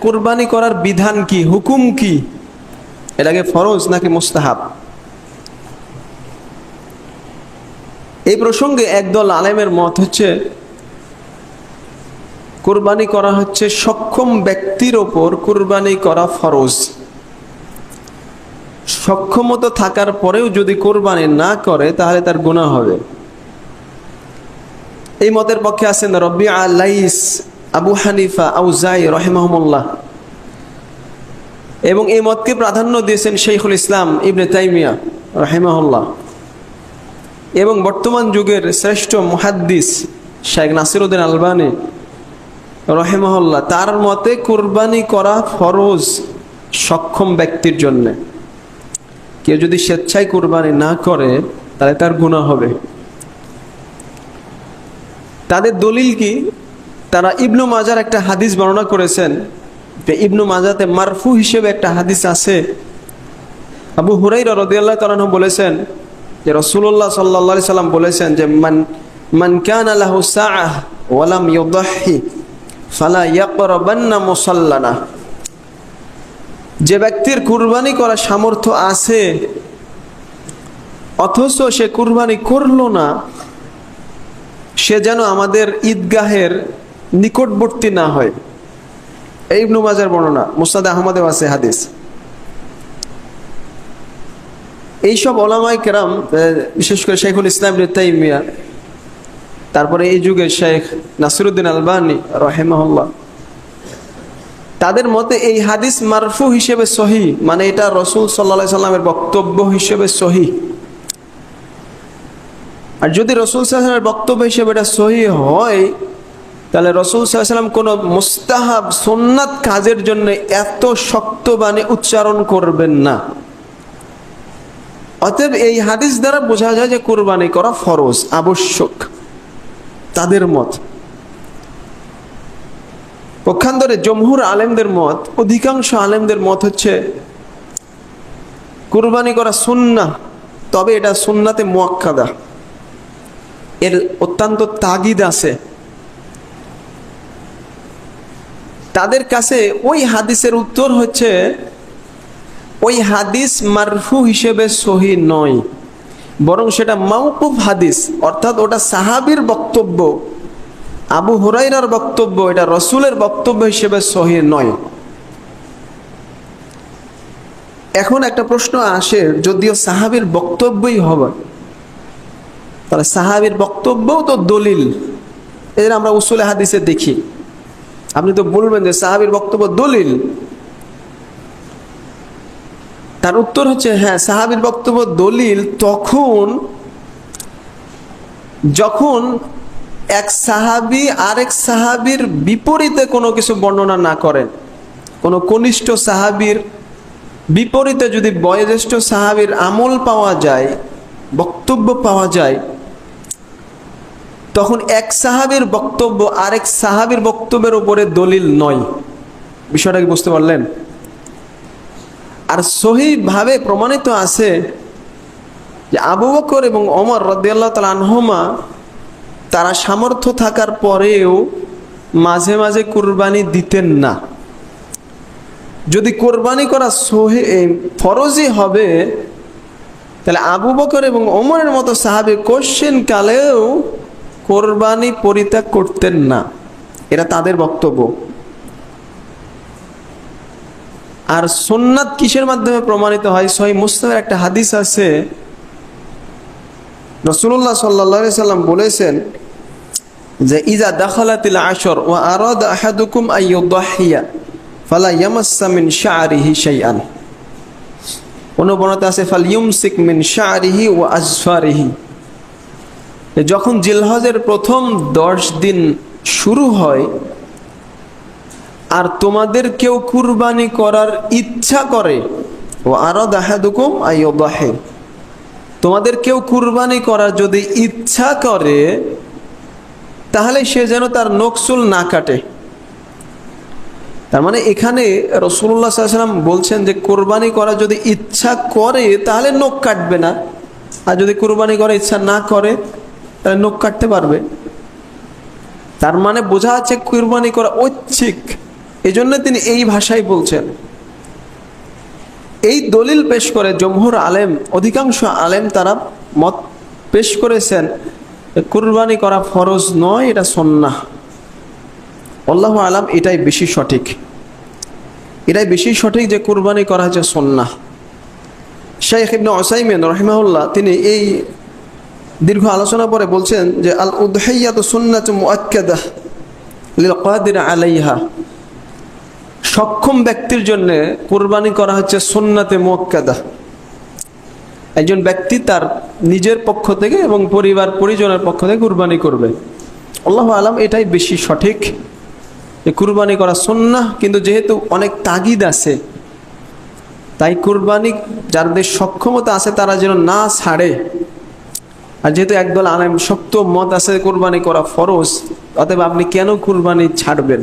কোরবানি করার বিধান কি? হুকুম কি? এটাকে ফরজ নাকি মুস্তাহাব? এই প্রসঙ্গে একদল আলেমের মত হচ্ছে, কোরবানি করা হচ্ছে সক্ষম ব্যক্তির ওপর কোরবানি করা ফরজ। সক্ষমতা থাকার পরেও যদি কোরবানি না করে, তাহলে তার গুণা হবে। এই মতের পক্ষে আছেন রব্বি আলাইস। আবু হানিফা আউজাই রহেমাহমুল্লাহ। এবং এই মতকে প্রাধান্য দিয়েছেন শেখুল ইসলাম ইবনে তাইমিয়া রহেমাহুল্লাহ। এবং বর্তমান যুগের শ্রেষ্ঠ মুহাদ্দিস শেখ নাসিরুদ্দিন আলবানি রহেমাহুল্লাহ, তার মতে কোরবানি করা ফরজ সক্ষম ব্যক্তির জন্যে। কেউ যদি স্বেচ্ছায় কোরবানি না করে, তাহলে তার গুণা হবে। তাদের দলিল কি? তারা ইবনু মাজার একটা হাদিস বর্ণনা করেছেন যে ইবনু মাজাতে মারফু হিসেবে একটা হাদিস আছে। আবু হুরাই রদিয়াল্লাহ তালাহ বলেছেন যে রসুল্লাহ সাল্লা সাল্লাম বলেছেন যে মান মান কান আলাহু সাআহ ওয়ালাম ইউদাহি ফালা মুসাল্লানা। যে ব্যক্তির কুরবানি করার সামর্থ্য আছে, অথচ সে কুরবানি করল না, সে যেন আমাদের ঈদগাহের নিকটবর্তী না হয়। এই মাজার বর্ণনা মুস্তাদ আহমদেও আছে হাদিস। এইসব ওলামাই কেরাম বিশেষ করে শেখুল ইসলাম তাইমিয়া, তারপরে এই যুগে শেখ নাসিরুদ্দিন আলবানি রহেমাহুল্লাহ, তাদের মতে এই হাদিস মারফু হিসেবে সহি মানে এটা রসুল সাল্লা সাল্লামের বক্তব্য হিসেবে সহি। আর যদি রসুল সাল্লামের বক্তব্য হিসেবে এটা সহি হয় তাহলে রসুল সাল্লাম কোনো মুস্তাহাব সোননাথ কাজের জন্য এত শক্ত বাণী উচ্চারণ করবেন না। অতএব এই হাদিস দ্বারা বোঝা যায় যে কোরবানি করা ফরজ, আবশ্যক, তাদের মত। পক্ষান্তরে জমহুর আলেমদের মত, অধিকাংশ আলেমদের মত হচ্ছে কুরবানি করা সুন্না তবে এটা সুন্নাতে মোয়াক্কাদা। এর অত্যন্ত তাগিদ আছে। তাদের কাছে ওই হাদিসের উত্তর হচ্ছে, ওই হাদিস মারফু হিসেবে সহি নয়, বরং সেটা মাউকুফ হাদিস, অর্থাৎ ওটা সাহাবির বক্তব্য, আবু হুরাইরার বক্তব্য, এটা রসুলের বক্তব্য হিসেবে সহি নয়। এখন একটা প্রশ্ন আসে, যদিও সাহাবির বক্তব্যই হবে, তাহলে সাহাবির বক্তব্যও তো দলিল, এদের আমরা উসুলে হাদিসে দেখি। আপনি তো বলবেন যে সাহাবির বক্তব্য দলিল। তার উত্তর হচ্ছে হ্যাঁ সাহাবির বক্তব্য দলিল তখন যখন এক সাহাবি আরেক সাহাবির বিপরীতে কোনো কিছু বর্ণনা না করেন। কোনো কনিষ্ঠ সাহাবির বিপরীতে যদি বয়োজ্যেষ্ঠ সাহাবির আমল পাওয়া যায়, বক্তব্য পাওয়া যায় তখন এক সাহাবির বক্তব্য, আরেক সাহাবির বক্তব্যের উপরে দলিল নয়। বিষয়টা কি বুঝতে পারলেন? আর সহিভাবে প্রমাণিত আছে যে আবু বকর এবং অমর রদিয়াল্লাহ তাল আনহমা, তারা সামর্থ্য থাকার পরেও মাঝে মাঝে কোরবানি দিতেন না। যদি কোরবানি করা সহি ফরজই হবে, তাহলে আবু বকর এবং ওমরের মতো সাহাবি কোশ্চেন কালেও কোরবানি পরিত্যাগ করতেন না। এটা তাদের বক্তব্য। আর সোননাথ কিসের মাধ্যমে প্রমাণিত হয়? সহি মুস্তাফের একটা হাদিস আছে। রসুল্লাহ সাল্লা সাল্লাম বলেছেন যে ইজা দাখালাতিল আসর ও আরদ আহাদুকুম আইয়ুদাহিয়া ফালা ইয়ামাসসা মিন শাআরিহি শাইআন। অনুবর্ণতা আছে, ফাল ইউমসিক মিন শাআরিহি ও আজফারিহি। যখন জিলহজের প্রথম দশ দিন শুরু হয়, আর তোমাদের কেউ কুরবানি করার ইচ্ছা করে, ও আরও দাহাদুকুম আইয়ুদাহি তোমাদের কেউ কুরবানি করার যদি ইচ্ছা করে, তাহলে সে যেন তার নকসুল না কাটে। তার মানে এখানে রসুল্লাহ সাল্লাম বলছেন যে কোরবানি করা যদি ইচ্ছা করে, তাহলে নখ কাটবে না। আর যদি কোরবানি করার ইচ্ছা না করে তাহলে নখ কাটতে পারবে। তার মানে বোঝা আছে কোরবানি করা ঐচ্ছিক। এই জন্য তিনি এই ভাষায় বলছেন। এই দলিল পেশ করে জমহুর আলেম, অধিকাংশ আলেম তারা মত পেশ করেছেন, কুরবানি করা ফরজ নয়, এটা সন্না আল্লাহ আলাম এটাই বেশি সঠিক। এটাই বেশি সঠিক যে কুরবানি করা হচ্ছে সন্না শাইখ ইবনে ওসাইমিন রহিমাহুল্লাহ তিনি এই দীর্ঘ আলোচনা পরে বলছেন যে, আল উদহাইয়াত সুন্নাত মুআক্কাদাহ লিল কাদির আলাইহা। সক্ষম ব্যক্তির জন্য কুরবানি করা হচ্ছে সুন্নাতে মুআক্কাদা একজন ব্যক্তি তার নিজের পক্ষ থেকে এবং পরিবার, পরিজনের পক্ষ থেকে কুরবানি করবে। আল্লাহ আলাম এটাই বেশি সঠিক যে, কুরবানি করা সুন্নাহ, কিন্তু যেহেতু অনেক তাগিদ আছে, তাই কুরবানি যাদের সক্ষমতা আছে তারা যেন না ছাড়ে আর যেহেতু একদল আলেম শক্ত মত আছে, কোরবানি করা ফরজ, অতএব আপনি কেন কুরবানি ছাড়বেন?